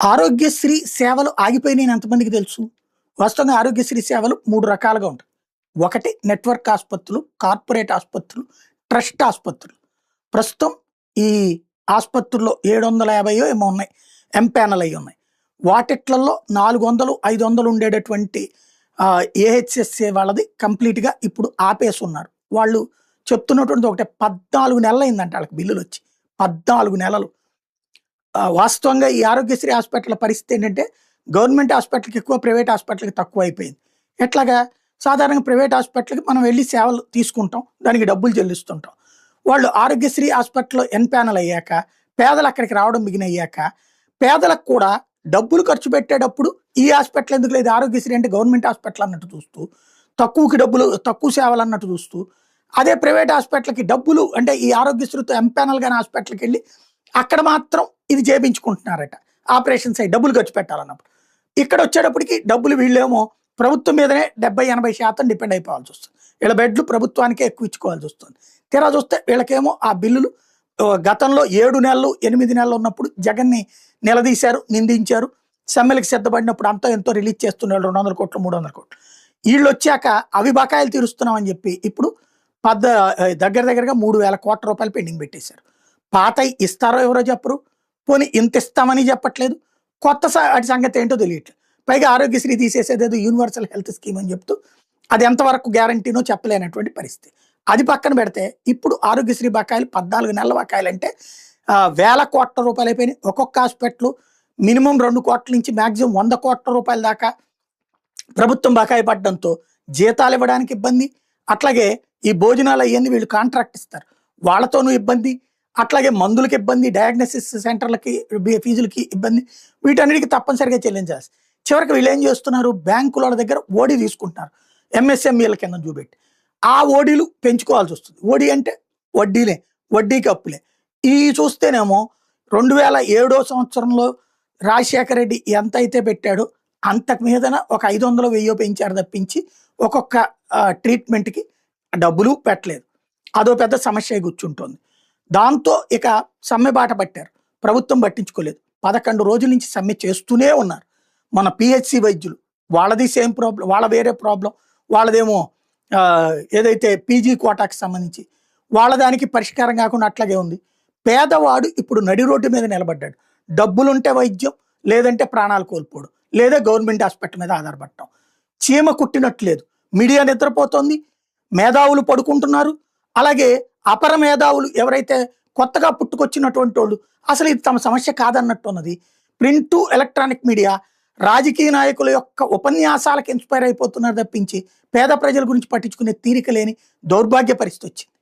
ఆరోగ్యశ్రీ సేవలు ఆగిపోయినాయి ఎంతమందికి తెలుసు? వాస్తవంగా ఆరోగ్యశ్రీ సేవలు మూడు రకాలుగా ఉంటాయి. ఒకటి నెట్వర్క్ ఆసుపత్రులు కార్పొరేట్ ఆసుపత్రులు ట్రస్ట్ ఆసుపత్రులు. ప్రస్తుతం ఈ ఆసుపత్రుల్లో ఏడు వందల యాభైయో ఏమో ఉన్నాయి. ఎంపానల్ అయి ఉన్నాయి. వాటిట్లలో నాలుగు వందలు ఐదు వందలు ఉండేటటువంటి ఏహెచ్ఎస్ఏ వాళ్ళది కంప్లీట్గా ఇప్పుడు ఆపేసి ఉన్నారు వాళ్ళు చెప్తున్నటువంటి ఒకటే పద్నాలుగు నెలలు అయిందంట వాళ్ళకి బిల్లులు వచ్చి పద్నాలుగు నెలలు. వాస్తవంగా ఈ ఆరోగ్యశ్రీ హాస్పిటల్ పరిస్థితి ఏంటంటే గవర్నమెంట్ హాస్పిటల్కి ఎక్కువ ప్రైవేట్ హాస్పిటల్కి తక్కువ అయిపోయింది. ఎట్లాగా? సాధారణంగా ప్రైవేట్ హాస్పిటల్కి మనం వెళ్ళి సేవలు తీసుకుంటాం దానికి డబ్బులు చెల్లిస్తుంటాం. వాళ్ళు ఆరోగ్యశ్రీ హాస్పిటల్లో ఎన్ ప్యానల్ అయ్యాక పేదలు అక్కడికి రావడం బిగిన అయ్యాక పేదలకు కూడా డబ్బులు ఖర్చు పెట్టేటప్పుడు ఈ హాస్పిటల్ ఎందుకు లేదు? ఆరోగ్యశ్రీ అంటే గవర్నమెంట్ హాస్పిటల్ అన్నట్టు చూస్తూ తక్కువకి డబ్బులు తక్కువ సేవలు అన్నట్టు చూస్తూ అదే ప్రైవేట్ హాస్పిటల్కి డబ్బులు అంటే ఈ ఆరోగ్యశ్రీతో ఎంపానల్ కానీ హాస్పిటల్కి వెళ్ళి అక్కడ మాత్రం ఇది చేయించుకుంటున్నారట ఆపరేషన్స్ అయ్యి డబ్బులు ఖర్చు పెట్టాలన్నప్పుడు. ఇక్కడ వచ్చేటప్పటికి డబ్బులు వీళ్ళేమో ప్రభుత్వం మీదనే డెబ్బై ఎనభై శాతం డిపెండ్ అయిపోవాల్సి వస్తుంది. వీళ్ళ బెడ్లు ప్రభుత్వానికే ఎక్కువ ఇచ్చుకోవాల్సి వస్తుంది. తీరా చూస్తే వీళ్ళకేమో ఆ బిల్లులు గతంలో ఏడు నెలలు ఎనిమిది నెలలు ఉన్నప్పుడు జగన్ని నిలదీశారు నిందించారు. సమ్మెలకు సిద్ధపడినప్పుడు అంతా ఎంతో రిలీజ్ చేస్తున్నారు రెండు వందల కోట్లు మూడు వందల కోట్లు. వీళ్ళు వచ్చాక అవి బకాయిలు తీరుస్తున్నామని చెప్పి ఇప్పుడు పద్ద దగ్గర దగ్గరగా మూడు వేల కోట్ల రూపాయలు పెండింగ్ పెట్టేశారు. పాత ఇస్తారో ఎవరో చెప్పరు. పోనీ ఇంత ఇస్తామని చెప్పట్లేదు. కొత్త వాటి సంగతి ఏంటో తెలియట్లేదు పైగా ఆరోగ్యశ్రీ తీసేసేదేదో యూనివర్సల్ హెల్త్ స్కీమ్ అని చెప్తూ అది ఎంతవరకు గ్యారంటీనో చెప్పలేనటువంటి పరిస్థితి. అది పక్కన పెడితే ఇప్పుడు ఆరోగ్యశ్రీ బకాయిలు పద్నాలుగు నెలల బకాయిలు అంటే వేల కోట్ల రూపాయలు అయిపోయినాయి. ఒక్కొక్క హాస్పిటల్ మినిమం రెండు కోట్ల నుంచి మ్యాక్సిమం వంద కోట్ల రూపాయల దాకా ప్రభుత్వం బకాయి పడడంతో జీతాలు ఇవ్వడానికి ఇబ్బంది. అట్లాగే ఈ భోజనాలు అవన్నీ వీళ్ళు కాంట్రాక్ట్ ఇస్తారు. వాళ్ళతోనూ ఇబ్బంది. అట్లాగే మందులకి ఇబ్బంది డయాగ్నోసిస్ సెంటర్లకి ఫీజులకి ఇబ్బంది వీటన్నిటికీ తప్పనిసరిగా చెల్లించాల్సి చివరికి వీళ్ళు ఏం చేస్తున్నారు? బ్యాంకుల దగ్గర ఓడి తీసుకుంటున్నారు. ఎంఎస్ఎంఈల కింద చూపెట్టి. ఆ ఓడీలు పెంచుకోవాల్సి వస్తుంది. ఓడి అంటే వడ్డీలే వడ్డీకి అప్పులే ఈ చూస్తేనేమో రెండు వేల ఏడో సంవత్సరంలో రాజశేఖర రెడ్డి ఎంత అయితే పెట్టాడో అంతకు మీదన ఒక ఐదు వందలు వెయ్యో పెంచారు తప్పించి ఒక్కొక్క ట్రీట్మెంట్కి డబ్బులు పెట్టలేదు. అదో పెద్ద సమస్య కూర్చుంటుంది. దాంతో ఇక సమ్మె బాట పట్టారు. ప్రభుత్వం పట్టించుకోలేదు. పదకొండు రోజుల నుంచి సమ్మె చేస్తూనే ఉన్నారు. మన పిహెచ్సి వైద్యులు. వాళ్ళది సేమ్ ప్రాబ్లం వాళ్ళ వేరే ప్రాబ్లం వాళ్ళదేమో ఏదైతే పీజీ కోటాకి సంబంధించి వాళ్ళ దానికి పరిష్కారం కాకుండా అట్లాగే ఉంది. పేదవాడు ఇప్పుడు నడి రోడ్డు మీద నిలబడ్డాడు. డబ్బులుంటే వైద్యం లేదంటే ప్రాణాలు కోల్పోవడం లేదా గవర్నమెంట్ హాస్పిటల్ మీద ఆధారపడటం. చీమ కుట్టినట్లేదు మీడియా నిద్రపోతోంది. మేధావులు పడుకుంటున్నారు. అలాగే అపర మేధావులు ఎవరైతే కొత్తగా పుట్టుకొచ్చినటువంటి వాళ్ళు అసలు ఇది తమ సమస్య కాదన్నట్టున్నది. ప్రింట్ ఎలక్ట్రానిక్ మీడియా రాజకీయ నాయకుల యొక్క ఉపన్యాసాలకు ఇన్స్పైర్ అయిపోతున్నారు తప్పించి పేద ప్రజల గురించి పట్టించుకునే తీరిక లేని దౌర్భాగ్య పరిస్థితి వచ్చింది.